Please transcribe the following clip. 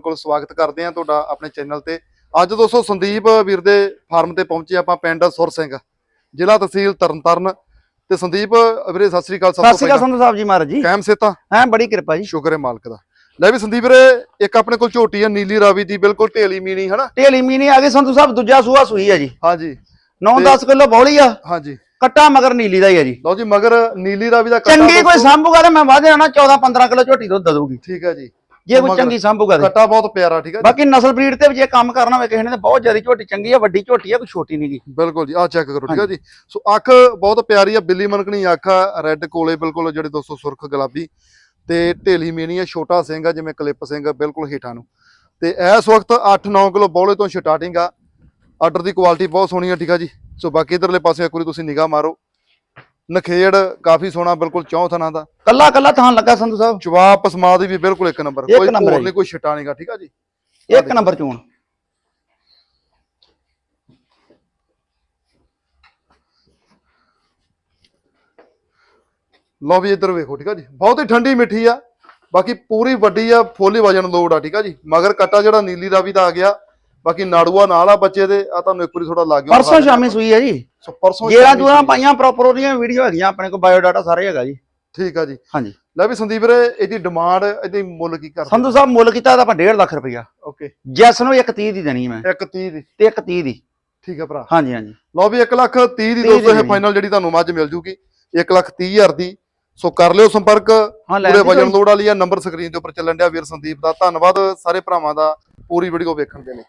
ਕੋਲ ਸਵਾਗਤ ਕਰਦੇ ਹਾਂ ਤੁਹਾਡਾ ਆਪਣੇ ਚੈਨਲ ਤੇ। ਅੱਜ ਦੋਸਤੋ ਸੰਦੀਪ ਵੀਰ ਦੇ ਫਾਰਮ ਤੇ ਪਹੁੰਚੇ ਆਪਾਂ ਪਿੰਡ ਸੁਰ ਸਿੰਘ ਜ਼ਿਲ੍ਹਾ ਤਹਿਸੀਲ ਤਰਨਤਾਰਨ। ਤੇ ਸੰਦੀਪ ਵੀਰੇ ਸਤਿ ਸ੍ਰੀ ਅਕਾਲ ਸਤਿ ਸ਼੍ਰੀ ਅਕਾਲ ਸੰਧੂ ਸਾਹਿਬ ਜੀ ਮਹਾਰਾਜ ਜੀ। ਕਾਇਮ ਸੇਤਾ ਹਾਂ ਬੜੀ ਕਿਰਪਾ ਜੀ। ਸ਼ੁਕਰ ਹੈ ਮਾਲਕ ਦਾ। ਲੈ ਵੀ ਸੰਦੀਪ ਵੀਰੇ ਇੱਕ ਆਪਣੇ ਕੋਲ ਝੋਟੀ ਆ ਨੀਲੀ ਰਾਵੀ ਦੀ ਬਿਲਕੁਲ ਢੇਲੀ ਮੀਣੀ ਹਨਾ? ਢੇਲੀ ਮੀਨੀ ਆ ਗਈ ਸੰਧੂ ਸਾਹਿਬ ਦੂਜਾ ਸੂਆ ਸੂਈ ਆ ਜੀ। ਹਾਂਜੀ। 9-10 ਕਿਲੋ ਬੌਲੀ ਆ। ਹਾਂਜੀ। ਕੱਟਾ ਮਗਰ ਨੀਲੀ ਦਾ ਹੀ ਆ ਜੀ। ਲਓ ਜੀ ਮਗਰ ਨੀਲੀ ਰਾਵੀ ਦਾ ਕੱਟਾ ਚੰਗੀ ਕੋਈ ਸੰਭੂਗਾ ਤੇ ਮੈਂ ਵਾਦੇ ਨਾ 14-15 ਕਿਲੋ ਝੋਟੀ ਦੁੱਧ ਦਊਗੀ। ਠੀਕ ਹੈ ਜੀ। ਜੇ ਕੋਈ ਚੰਗੀ ਸੰਭੂਗਾ ਤੇ। ਕੱਟਾ ਬਹੁਤ ਪਿਆਰਾ ਠੀਕ ਹੈ ਬਾਕੀ ਨਸਲ ਬਰੀਡ ਤੇ ਵੀ ਜੇ ਕੰਮ ਕਰਨਾ ਹੋਵੇ ਕਿਸੇ ਨੇ ਤਾਂ ਬਹੁਤ ਜ਼ਿਆਦਾ ਝੋਟੀ ਚੰਗੀ ਆ ਵੱਡੀ ਝੋਟੀ ਆ ਕੋਈ ਛੋਟੀ ਨਹੀਂ ਗੀ। ਬਿਲਕੁਲ ਜੀ ਆਹ ਚੈੱਕ ਕਰੋ ਠੀਕ ਹੈ ਜੀ। ਸੋ ਅੱਖ ਬਹੁਤ ਪਿਆਰੀ ਆ ਬਿੱਲੀ ਮਨਕਣੀ ਅੱਖ ਆ ਰੈੱਡ ਕੋਲੇ ਬਿਲਕੁਲ ਜਿਹੜੇ ਦੋਸਤੋ ਸੁਰਖ ਗੁਲਾਬੀ ਤੇ ਢੇਲੀ ਮੀਣੀ ਆ ਛੋਟਾ ਸਿੰਘ ਆ ਜਿਵੇਂ ਕਲਿੱਪ ਸਿੰਘ ਆ, ਬਿਲਕੁਲ ਹੀਠਾਂ ਨੂੰ। ਤੇ ਇਸ ਵਕਤ 8-9 ਕਿਲੋ ਬੋਲੇ ਤੋਂ ਸਟਾਰਟਿੰਗ ਆ। ਆਰਡਰ ਦੀ ਕੁਆਲਿਟੀ ਬਹੁਤ ਸੋਹਣੀ ਆ ਠੀਕ ਆ ਜੀ। ਸੋ ਬਾਕੀ ਇਧਰਲੇ ਪਾਸੇ ਇੱਕ ਵਾਰੀ ਤੁਸੀਂ ਨਿਗਾਹ ਮਾਰੋ। ਨਖੇੜ ਕਾਫੀ ਸੋਹਣਾ ਬਿਲਕੁਲ ਚੌਂ ਥਣਾ ਦਾ। ਕੱਲਾ ਕੱਲਾ ਥਾਂ ਲੱਗਾ ਸੰਧੂ ਸਾਹਿਬ। ਜਵਾਬ ਪਸਮਾਦ ਵੀ ਬਿਲਕੁਲ ਇੱਕ ਨੰਬਰ। ਕੋਈ ਹੋਰ। ਨਹੀਂ ਕੋਈ ਛਟਾ ਨਹੀਂਗਾ ਠੀਕ ਆ ਜੀ? ਇੱਕ ਨੰਬਰ ਚੋਣ। ਲਓ ਵੀ ਇੱਧਰ ਵੇਖੋ ਠੀਕ ਆ ਜੀ? ਬਹੁਤ ਹੀ ਠੰਡੀ ਮਿੱਠੀ ਆ ਬਾਕੀ ਪੂਰੀ ਵੱਡੀ ਆ ਫੋਲੀ ਵਜਨ ਲੋਡ ਆ ਠੀਕ ਆ ਜੀ? ਮਗਰ ਕੱਟਾ ਜਿਹੜਾ ਨੀਲੀ ਦਾ ਵੀ ਤਾਂ ਆ ਗਿਆ। ਬਾਕੀ ਨਾੜੂਆ ਨਾਲ ਆ ਬੱਚੇ ਦੇ ਆ ਤੁਹਾਨੂੰ ਇੱਕ ਵਾਰੀ ਥੋੜਾ ਲੱਗ ਗਿਆ ਪਰਸੋਂ ਸ਼ਾਮੀ ਸੂਈ ਆ ਜੀ। ਸੋ ਪਰਸੋਂ ਜੇਰਾ ਸ਼ਾਮੀ ਜੂਰਾ। ਪਾਈਆਂ ਪ੍ਰੋਪਰ ਉਹਦੀਆਂ ਵੀਡੀਓ ਹੈਗੀਆਂ ਆਪਣੇ ਕੋਲ ਬਾਇਓ ਡਾਟਾ ਸਾਰੇ ਹੈਗਾ ਜੀ। ਠੀਕ ਆ ਜੀ। ਹਾਂਜੀ। ਲੈ ਵੀ ਸੰਦੀਪ ਰੇ ਇਹਦੀ ਡਿਮਾਂਡ ਇਹਦੀ ਮੁੱਲ ਕੀ ਕਰ ਸੰਧੂ ਸਾਹਿਬ ਮੁੱਲ ਕੀਤਾ ਤਾਂ ਆਪਾਂ 1.5 ਲੱਖ ਰੁਪਇਆ ਓਕੇ। ਜੈਸ ਨੂੰ 130 ਦੀ ਦੇਣੀ ਮੈਂ। ਇੱਕ 30 ਦੀ। ਤੇ ਇੱਕ 30 ਦੀ। ਠੀਕ ਆ ਭਰਾ। ਹਾਂਜੀ ਹਾਂਜੀ। ਲਓ ਵੀ 1 ਲੱਖ 30 ਦੀ 30 ਦੋਸਤੋ ਇਹ ਫਾਈਨਲ ਜਿਹੜੀ ਤੁਹਾਨੂੰ ਮੱਝ ਮਿਲ ਜੂਗੀ 1 ਲੱਖ 30 ਹਜ਼ਾਰ ਦੀ। ਸੋ ਕਰ ਲਿਓ ਸੰਪਰਕ। ਹਾਂ ਪੂਰੇ ਵਜਨ ਲੋਡ ਵਾਲੀ ਆ ਨੰਬਰ ਸਕਰੀਨ ਦੇ ਉੱਪਰ ਚੱਲਣ ਡਿਆ ਵੀਰ ਸੰਦੀਪ ਦਾ। ਧੰਨਵਾਦ ਸਾਰੇ ਭਰਾਵਾਂ ਦਾ। ਪੂਰੀ ਵੀਡੀਓ ਵੇਖਣ ਦੇ ਲਈ।